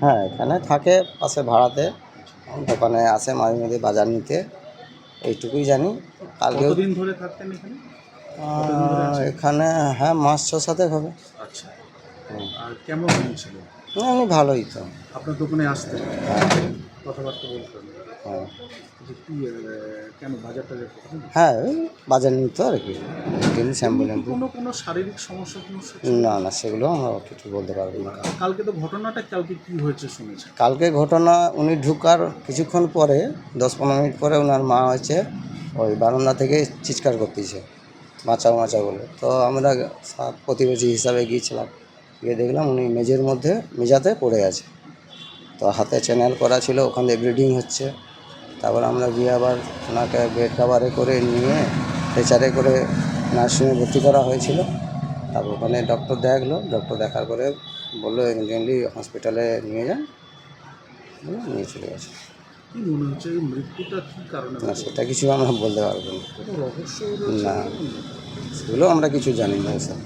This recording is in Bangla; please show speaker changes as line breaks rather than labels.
হ্যাঁ এখানে থাকে পাশে ভাড়াতে দোকানে আসে মাঝে মাঝে বাজার নিতে এইটুকুই জানি। কালকে
কতদিন ধরে থাকতেন এখানে?
এখানে হ্যাঁ মাস ছ সাথে হবে।
আচ্ছা। আর কেমন ছিল?
না, এমনি ভালোই তো।
আপনার দোকানে আসতে
হ্যাঁ।
কথাবার্তা বলতেন
হ্যাঁ।
যে কি কেন বাজার টাজার
হ্যাঁ বাজার নিতে আর কি।
কোনো কোনো শারীরিক সমস্যা সমস্যা
না না সেগুলো আমরা কিছু বলতে পারব না।
কালকে তো ঘটনাটা কালকে কি হয়েছে শুনেছেন?
কালকে ঘটনা উনি ঢুকার কিছুক্ষণ পরে দশ পনেরো মিনিট পরে ওনার মা হয়েছে ওই বারান্দা থেকে চিৎকার করতেছে বাঁচাও বাঁচাও বলে। তো আমরা প্রতিবেশী হিসাবে গিয়েছিলাম। গিয়ে দেখলাম উনি মেঝের মধ্যে মেজাতে পড়ে আছে। তো হাতে চ্যানেল করা ছিল ওখান থেকে ব্লিডিং হচ্ছে। তারপর আমরা গিয়ে আবার ওনাকে বেড কাভারে করে নিয়ে স্ট্রেচারে করে নার্সিংয়ে ভর্তি করা হয়েছিল। তারপর ওখানে ডক্টর দেখল ডক্টর দেখার পরে বলল ইমিডিয়েটলি হসপিটালে নিয়ে যান। নিয়ে চলে গেছে। না সেটা কিছু আমরা বলতে পারব না। না সেগুলো আমরা কিছু জানি না স্যার।